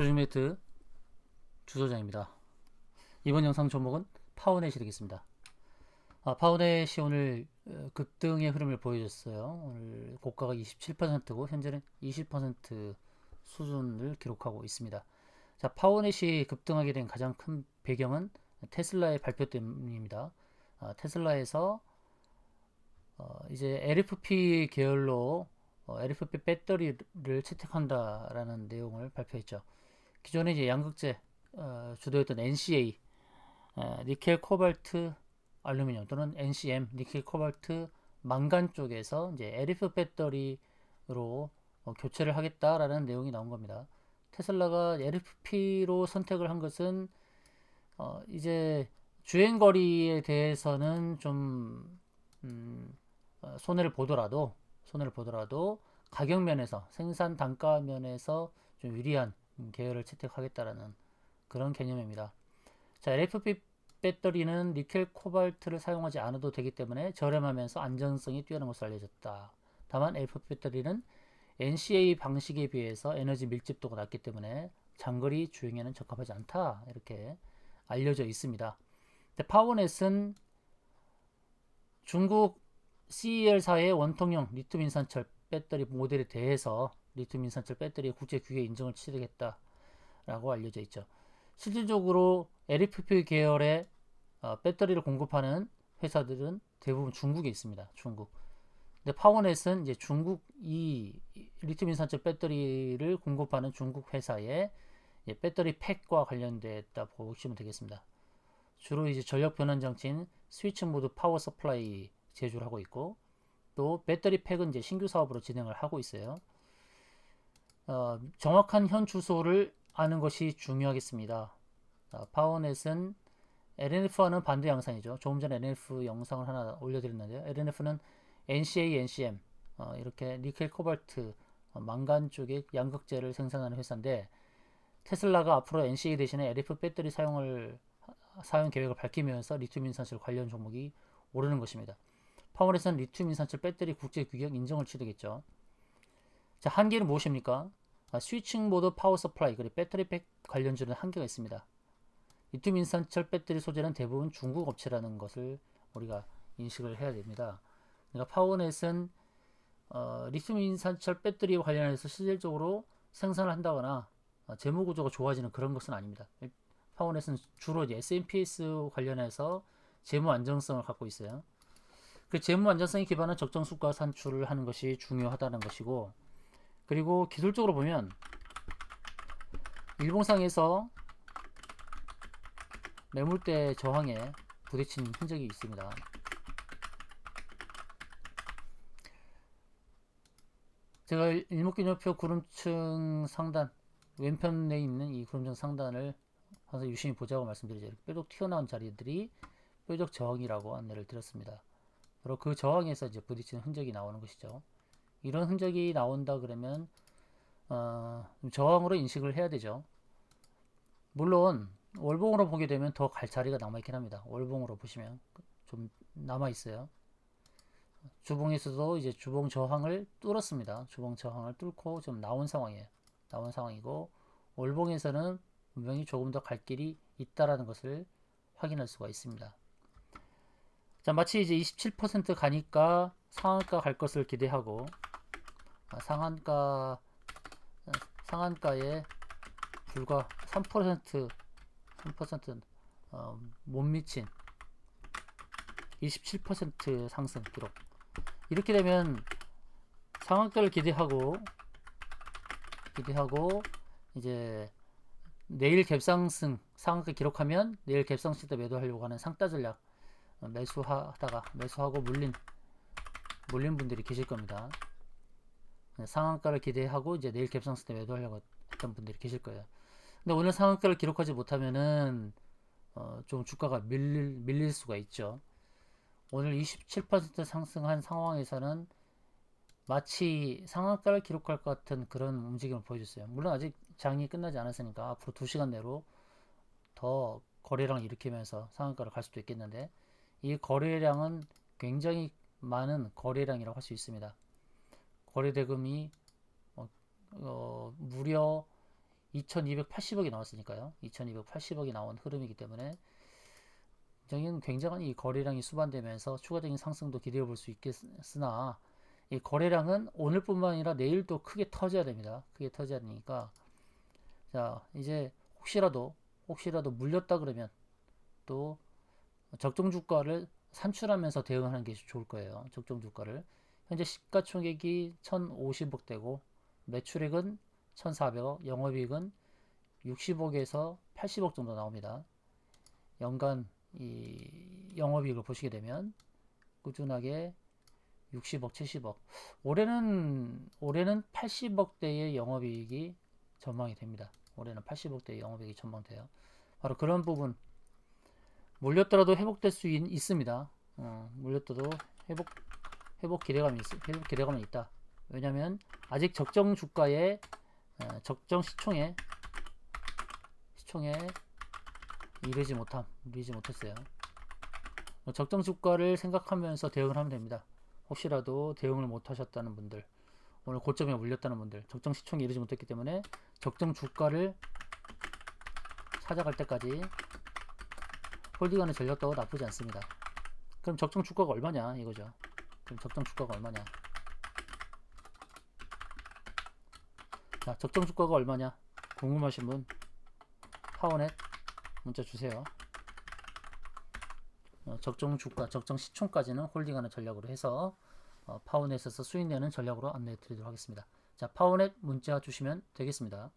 조심매트 주소장입니다. 이번 영상 종목은 파워넷이 되겠습니다. 아, 파워넷이 오늘 어, 급등의 흐름을 보여줬어요. 오늘 고가가 27%고 현재는 20% 수준을 기록하고 있습니다. 자, 파워넷이 급등하게 된 가장 큰 배경은 테슬라의 발표 때문입니다. 아, 테슬라에서 어, 이제 LFP 계열로 어, LFP 배터리를 채택한다라는 내용을 발표했죠. 기존에 이제 양극재 어, 주도했던 NCA, 어, 니켈 코발트 알루미늄 또는 NCM, 니켈 코발트 망간 쪽에서 이제 LF 배터리로 어, 교체를 하겠다라는 내용이 나온 겁니다. 테슬라가 LFP로 선택을 한 것은 어, 이제 주행 거리에 대해서는 좀 음, 어, 손해를 보더라도 손해를 보더라도 가격 면에서 생산 단가 면에서 좀 유리한 계열을 채택하겠다라는 그런 개념입니다. 자, LFP 배터리는 니켈 코발트를 사용하지 않아도 되기 때문에 저렴하면서 안전성이 뛰어난 것으로 알려졌다. 다만 LFP 배터리는 NCA 방식에 비해서 에너지 밀집도가 낮기 때문에 장거리 주행에는 적합하지 않다. 이렇게 알려져 있습니다. 파워넷은 중국 CEL사의 원통형 리튬 인산철 배터리 모델에 대해서 리튬 인산철 배터리 국제 규제 인정을 치르겠다라고 알려져 있죠. 실질적으로 LFP 계열의 어, 배터리를 공급하는 회사들은 대부분 중국에 있습니다. 중국. 근데 파워넷은 이제 중국 이 리튬 인산철 배터리를 공급하는 중국 회사의 배터리 팩과 관련됐다 보시면 되겠습니다. 주로 이제 전력 변환 장치인 스위치 모드 파워 서플라이 제조를 하고 있고 또 배터리 팩은 이제 신규 사업으로 진행을 하고 있어요. 어, 정확한 현 주소를 아는 것이 중요하겠습니다. 어, 파워넷은 LNF와는 반대 양상이죠. 조금 전에 LNF 영상을 하나 올려드렸는데요. LNF는 NCA, NCM 어, 이렇게 니켈 코발트 어, 망간 쪽의 양극재를 생산하는 회사인데 테슬라가 앞으로 NCA 대신에 LF 배터리 사용을 사용 계획을 밝히면서 리튬 인산철 관련 종목이 오르는 것입니다. 파워넷은 리튬 인산철 배터리 국제 규격 인정을 치르겠죠. 자, 한계는 무엇입니까? 아, 스위칭 모드 파워 서플라이 그리고 배터리 팩 관련주는 한계가 있습니다. 리튬 인산철 배터리 소재는 대부분 중국 업체라는 것을 우리가 인식을 해야 됩니다. 그러니까 파워넷은 어, 리튬 인산철 배터리와 관련해서 실질적으로 생산을 한다거나 어, 재무 구조가 좋아지는 그런 것은 아닙니다. 파워넷은 주로 S&PS 관련해서 재무 안정성을 갖고 있어요. 그 재무 안정성에 기반한 적정 수가 산출을 하는 것이 중요하다는 것이고 그리고 기술적으로 보면 일봉상에서 매물대 저항에 부딪힌 흔적이 있습니다. 제가 일목균열표 구름층 상단 왼편에 있는 이 구름층 상단을 항상 유심히 보자고 말씀드리죠. 뾰족 튀어나온 자리들이 뾰족 저항이라고 안내를 드렸습니다. 바로 그 저항에서 이제 부딪히는 흔적이 나오는 것이죠. 이런 흔적이 나온다 그러면 어, 저항으로 인식을 해야 되죠. 물론 월봉으로 보게 되면 더 갈 자리가 남아있긴 합니다. 월봉으로 보시면 좀 남아있어요. 주봉에서도 이제 주봉 저항을 뚫었습니다. 주봉 저항을 뚫고 좀 나온 상황이에요. 나온 상황이고 월봉에서는 분명히 조금 더 갈 길이 있다라는 것을 확인할 수가 있습니다. 자, 마치 이제 27% 가니까 상한가 갈 것을 기대하고 아, 상한가 상한가에 불과 3% 3% 어, 못 미친 27% 상승 기록. 이렇게 되면 상한가를 기대하고 기대하고 이제 내일 갭상승 상한가 기록하면 내일 갭상승 때 매도하려고 하는 상따 전략 어, 매수하다가 매수하고 물린 물린 분들이 계실 겁니다. 네, 상한가를 기대하고 이제 내일 갭상승 때 매도하려고 했던 분들이 계실 거예요. 근데 오늘 상한가를 기록하지 못하면은 어, 좀 주가가 밀릴, 밀릴 수가 있죠. 오늘 27% 상승한 상황에서는 마치 상한가를 기록할 것 같은 그런 움직임을 보여줬어요. 물론 아직 장이 끝나지 않았으니까 앞으로 2시간 내로 더 거래량을 일으키면서 상한가를 갈 수도 있겠는데 이 거래량은 굉장히 많은 거래량이라고 할 수 있습니다. 거래 대금이 어, 어, 무려 2280억이 나왔으니까요. 2280억이 나온 흐름이기 때문에 굉장한 이 거래량이 수반되면서 추가적인 상승도 기대해 볼 수 있겠으나 이 거래량은 오늘뿐만 아니라 내일도 크게 터져야 됩니다. 크게 터져야 되니까 자 이제 혹시라도 혹시라도 물렸다 그러면 또 적정 주가를 산출하면서 대응하는 게 좋을 거예요. 적정 주가를 현재 시가총액이 1,050억 되고 매출액은 1,400억, 영업이익은 60억에서 80억 정도 나옵니다. 연간 이 영업이익을 보시게 되면 꾸준하게 60억, 70억. 올해는 올해는 80억대의 영업이익이 전망이 됩니다. 올해는 80억대의 영업이익이 전망돼요. 바로 그런 부분 물렸더라도 회복될 수 있, 습니다 어, 물렸더라도 회복 회복 기대감이 있, 회복 기대감은 있다. 왜냐하면 아직 적정 주가에 어, 적정 시총에 시총에 이르지 못함 이르지 못했어요. 뭐 적정 주가를 생각하면서 대응을 하면 됩니다. 혹시라도 대응을 못하셨다는 분들 오늘 고점에 물렸다는 분들 적정 시총에 이르지 못했기 때문에 적정 주가를 찾아갈 때까지 홀딩하는 전략도 나쁘지 않습니다. 그럼 적정 주가가 얼마냐 이거죠. 그럼 적정 주가가 얼마냐? 자, 적정 주가가 얼마냐? 궁금하신 분 파워넷 문자 주세요. 어, 적정 주가, 적정 시총까지는 홀딩하는 전략으로 해서 어, 파워넷에서 수익 내는 전략으로 안내해 드리도록 하겠습니다. 자, 파워넷 문자 주시면 되겠습니다.